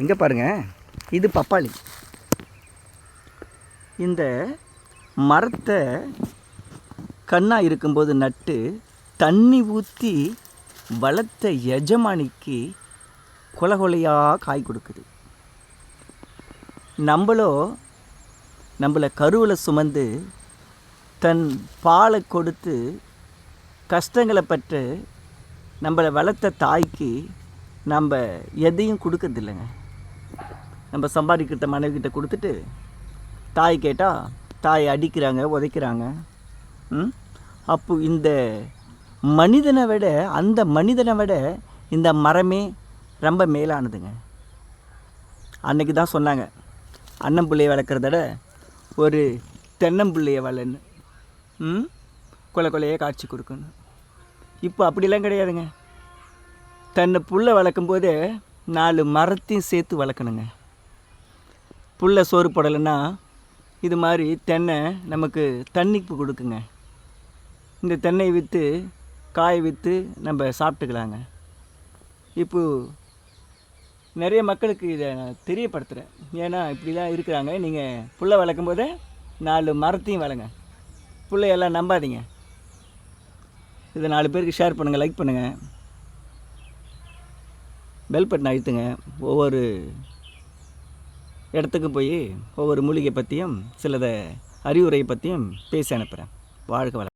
இங்கே பாருங்கள் இது பப்பாளி. இந்த மரத்தை கண்ணாக இருக்கும்போது நட்டு தண்ணி ஊற்றி வளர்த்த எஜமானிக்கு கொலை கொலையாக காய் கொடுக்குது. நம்மளோ நம்மளை கருவில் சுமந்து தன் பாலை கொடுத்து கஷ்டங்களை பற்று நம்மளை வளர்த்த தாய்க்கு நம்ம எதையும் கொடுக்கறதில்லைங்க. நம்ம சம்பாதிக்கிறத மனைவிக்கிட்ட கொடுத்துட்டு தாய் கேட்டால் தாய் அடிக்கிறாங்க உதைக்கிறாங்க. ம்? அப்போ இந்த மனிதனை விட அந்த மனிதனை விட இந்த மரமே ரொம்ப மேலானதுங்க. அன்னைக்கு தான் சொன்னாங்க அண்ணன் வளர்க்குறத விட ஒரு தென்னம்புள்ளையை வளன்னு ம்? கொலை கொலையே காட்சி கொடுக்கணும் இப்போ அப்படிலாம் கிடையாதுங்க. தன்னை புல்லை வளர்க்கும்போது நாலு மரத்தையும் சேர்த்து வளர்க்கணுங்க. புல்ல சோறு போடலைன்னா இது மாதிரி தென்னை நமக்கு தண்ணிக்கு கொடுக்குங்க. இந்த தென்னை விற்று காய விற்று நம்ம சாப்பிட்டுக்கலாங்க. இப்போ நிறைய மக்களுக்கு இதை நான் தெரியப்படுத்துகிறேன் ஏன்னா இப்படிலாம் இருக்கிறாங்க. நீங்கள் புல்லை வளர்க்கும் போதே நாலு மரத்தையும் வளங்க பிள்ளையெல்லாம் நம்பாதீங்க. இதை நாலு பேருக்கு ஷேர் பண்ணுங்கள் லைக் பண்ணுங்கள் பெல் பட்டன் அழுத்துங்க. ஒவ்வொரு இடத்துக்கு போய் ஒவ்வொரு மூலிகை பற்றியும் சிலதை அறிவுரை பற்றியும் பேசி அனுப்புகிறேன் வாழ்க வளம்